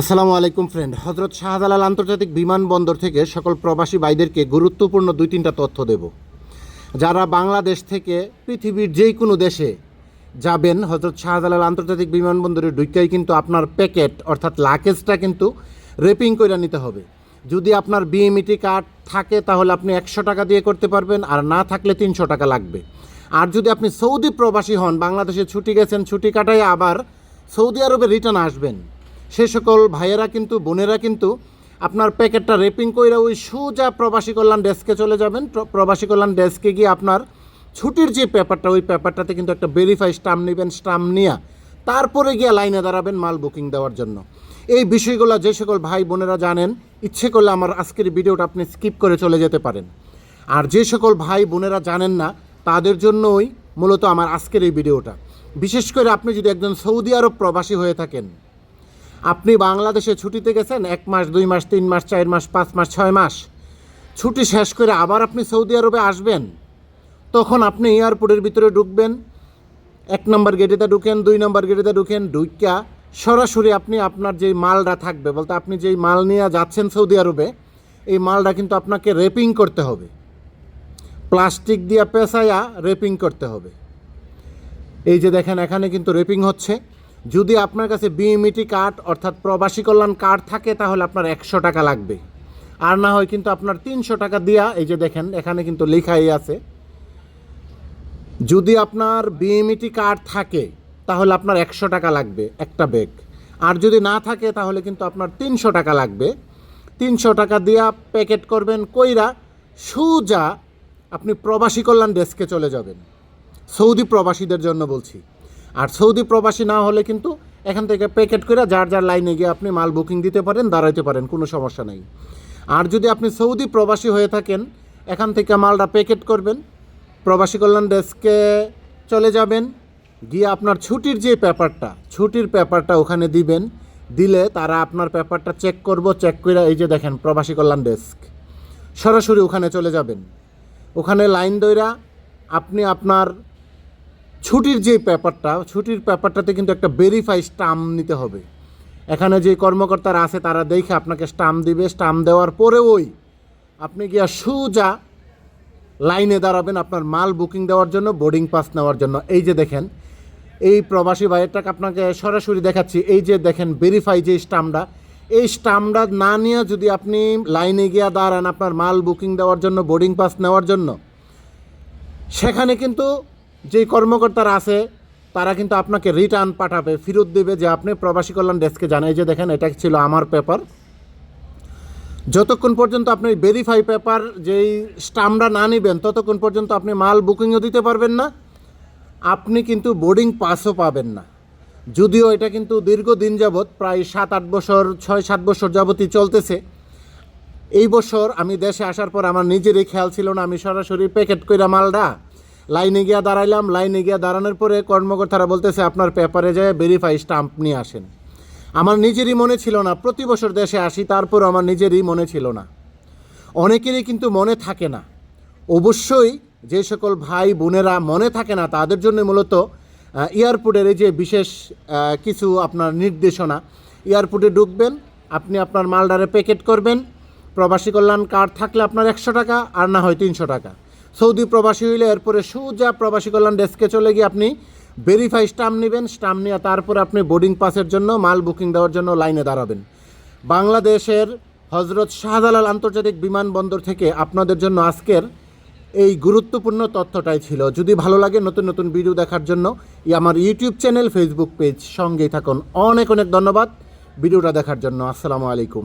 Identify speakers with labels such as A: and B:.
A: আসসালামু আলাইকুম ফ্রেন্ড হজরত শাহজালাল আন্তর্জাতিক বিমানবন্দর থেকে সকল প্রবাসী ভাইদেরকে গুরুত্বপূর্ণ দুই তিনটা তথ্য দেব। যারা বাংলাদেশ থেকে পৃথিবীর যেই কোনো দেশে যাবেন হজরত শাহজালাল আন্তর্জাতিক বিমানবন্দরে ঢুকাই কিন্তু আপনার প্যাকেট, অর্থাৎ লাকেজটা কিন্তু রেপিং করে নিতে হবে। যদি আপনার বিএমইটি কার্ড থাকে, তাহলে আপনি একশো টাকা দিয়ে করতে পারবেন, আর না থাকলে তিনশো টাকা লাগবে। আর যদি আপনি সৌদি প্রবাসী হন, বাংলাদেশে ছুটি গেছেন, ছুটি কাটায় আবার সৌদি আরবে রিটার্ন আসবেন সে সকল ভাইয়েরা কিন্তু, বোনেরা কিন্তু আপনার প্যাকেটটা রেপিং করে ওই সোজা প্রবাসী কল্যাণ ডেস্কে চলে যাবেন। প্রবাসী কল্যাণ ডেস্কে গিয়ে আপনার ছুটির যে পেপারটা, ওই পেপারটাতে কিন্তু একটা ভেরিফাই স্টাম্প নেবেন স্টাম্প নিয়ে তারপরে গিয়ে লাইনে দাঁড়াবেন মাল বুকিং দেওয়ার জন্য। এই বিষয়গুলো যে সকল ভাই বোনেরা জানেন, ইচ্ছে করলে আমার আজকের ভিডিওটা আপনি স্কিপ করে চলে যেতে পারেন। আর যে সকল ভাই বোনেরা জানেন না, তাদের জন্যই মূলত আমার আজকের এই ভিডিওটা। বিশেষ করে আপনি যদি একজন সৌদি আরব প্রবাসী হয়ে থাকেন আপনি বাংলাদেশে ছুটিতে গেছেন এক মাস, দুই মাস, তিন মাস, চার মাস, পাঁচ মাস, ছয় মাস। ছুটি শেষ করে আবার আপনি সৌদি আরবে আসবেন। তখন আপনি এয়ারপোর্টের ভিতরে ঢুকবেন, এক নম্বর গেটেতে ঢুকেন, দুই নম্বর গেটেতে ঢুকেন ঢুকিয়া সরাসরি আপনি আপনার যেই মালটা থাকবে, বলতে আপনি যেই মাল নিয়ে যাচ্ছেন সৌদি আরবে, এই মালটা কিন্তু আপনাকে রেপিং করতে হবে। প্লাস্টিক দিয়ে পেঁচাইয়া রেপিং করতে হবে। এই যে দেখেন, এখানে কিন্তু রেপিং হচ্ছে। যদি আপনার কাছে বিএমইটি কার্ড, অর্থাৎ প্রবাসী কল্যাণ কার্ড থাকে, তাহলে আপনার একশো টাকা লাগবে। আর না হয় কিন্তু আপনার তিনশো টাকা দিয়া, এই যে দেখেন, এখানে কিন্তু লেখাই আছে, যদি আপনার বিএমইটি কার্ড থাকে, তাহলে আপনার একশো টাকা লাগবে একটা ব্যাগ। আর যদি না থাকে, তাহলে কিন্তু আপনার তিনশো টাকা লাগবে। তিনশো টাকা দিয়া প্যাকেট করবেন কইরা সুজা আপনি প্রবাসী কল্যাণ ডেস্কে চলে যাবেন। সৌদি প্রবাসীদের জন্য বলছি। আর সৌদি প্রবাসী না হলে কিন্তু এখান থেকে প্যাকেট করে যার যার লাইনে গিয়ে আপনি মাল বুকিং দিতে পারেন, দাঁড়াইতে পারেন, কোনো সমস্যা নেই। আর যদি আপনি সৌদি প্রবাসী হয়ে থাকেন, এখান থেকে মালটা প্যাকেট করবেন, প্রবাসী কল্যাণ ডেস্কে চলে যাবেন, গিয়ে আপনার ছুটির যে পেপারটা, ছুটির পেপারটা ওখানে দিবেন, দিলে তারা আপনার পেপারটা চেক করব চেক করে এই যে দেখেন প্রবাসী কল্যাণ ডেস্ক। সরাসরি ওখানে চলে যাবেন। ওখানে লাইন দইরা আপনি আপনার ছুটির যে পেপারটা, ছুটির পেপারটাতে কিন্তু একটা ভেরিফাই স্টাম্প নিতে হবে। এখানে যে কর্মকর্তারা আছে, তারা দেখে আপনাকে স্টাম্প দিবে। স্টাম্প দেওয়ার পরে ওই আপনি গিয়া সুজা লাইনে দাঁড়াবেন আপনার মাল বুকিং দেওয়ার জন্য বোর্ডিং পাস নেওয়ার জন্য। এই যে দেখেন, এই প্রবাসী ভাইয়েরটাকে আপনাকে সরাসরি দেখাচ্ছি। এই যে দেখেন ভেরিফাই যে স্টাম্পটা এই স্টাম্পটা না নিয়ে যদি আপনি লাইনে গিয়া দাঁড়ান আপনার মাল বুকিং দেওয়ার জন্য বোর্ডিং পাস নেওয়ার জন্য, সেখানে কিন্তু যেই কর্মকর্তারা আছে, তারা কিন্তু আপনাকে রিটার্ন পাঠাবে, ফেরত দেবে যে আপনি প্রবাসী কল্যাণ ডেস্কে জানাই যে দেখেন, এটা ছিল আমার পেপার যতক্ষণ পর্যন্ত আপনি ভেরিফাই পেপার যেই স্টাম্পটা না নেবেন, ততক্ষণ পর্যন্ত আপনি মাল বুকিংও দিতে পারবেন না, আপনি কিন্তু বোর্ডিং পাসও পাবেন না। যদিও এটা কিন্তু দীর্ঘদিন যাবৎ, প্রায় সাত আট বছর ছয় সাত বছর যাবতই চলতেছে। এই বছর আমি দেশে আসার পর আমার নিজেরই খেয়াল ছিল না আমি সরাসরি প্যাকেট কইরা মালডা লাইনে গিয়া দাঁড়াইলাম, লাইনে গিয়া দাঁড়ানোর পরে কর্মকর্তারা বলতেছে, আপনার পেপারে যায় ভেরিফাই স্টাম্প নিয়ে আসেন। আমার নিজেরই মনে ছিল না, প্রতি বছর দেশে আসি, তারপর আমার নিজেরই মনে ছিল না। অনেকেরই কিন্তু মনে থাকে না। অবশ্যই যে সকল ভাই বোনেরা মনে থাকে না, তাদের জন্য মূলত এয়ারপোর্টের এই যে বিশেষ কিছু আপনার নির্দেশনা, এয়ারপোর্টে ঢুকবেন, আপনি আপনার মালডারে প্যাকেট করবেন, প্রবাসী কল্যাণ কার্ড থাকলে আপনার একশো টাকা, আর না হয় তিনশো টাকা। সৌদি প্রবাসী হইলে এরপরে সোজা প্রবাসী কল্যাণ ডেস্কে চলে গিয়ে আপনি ভেরিফাই স্টাম্প নেবেন স্টাম্প নিয়ে তারপরে আপনি বোর্ডিং পাসের জন্য, মাল বুকিং দেওয়ার জন্য লাইনে দাঁড়াবেন। বাংলাদেশের হজরত শাহজালাল আন্তর্জাতিক বিমানবন্দর থেকে আপনাদের জন্য আজকের এই গুরুত্বপূর্ণ তথ্যটাই ছিল। যদি ভালো লাগে নতুন নতুন ভিডিও দেখার জন্য আমার ইউটিউব চ্যানেল ফেসবুক পেজ সঙ্গেই থাকুন। অনেক অনেক ধন্যবাদ। ভিডিওটা দেখার জন্য। আসসালামু আলাইকুম।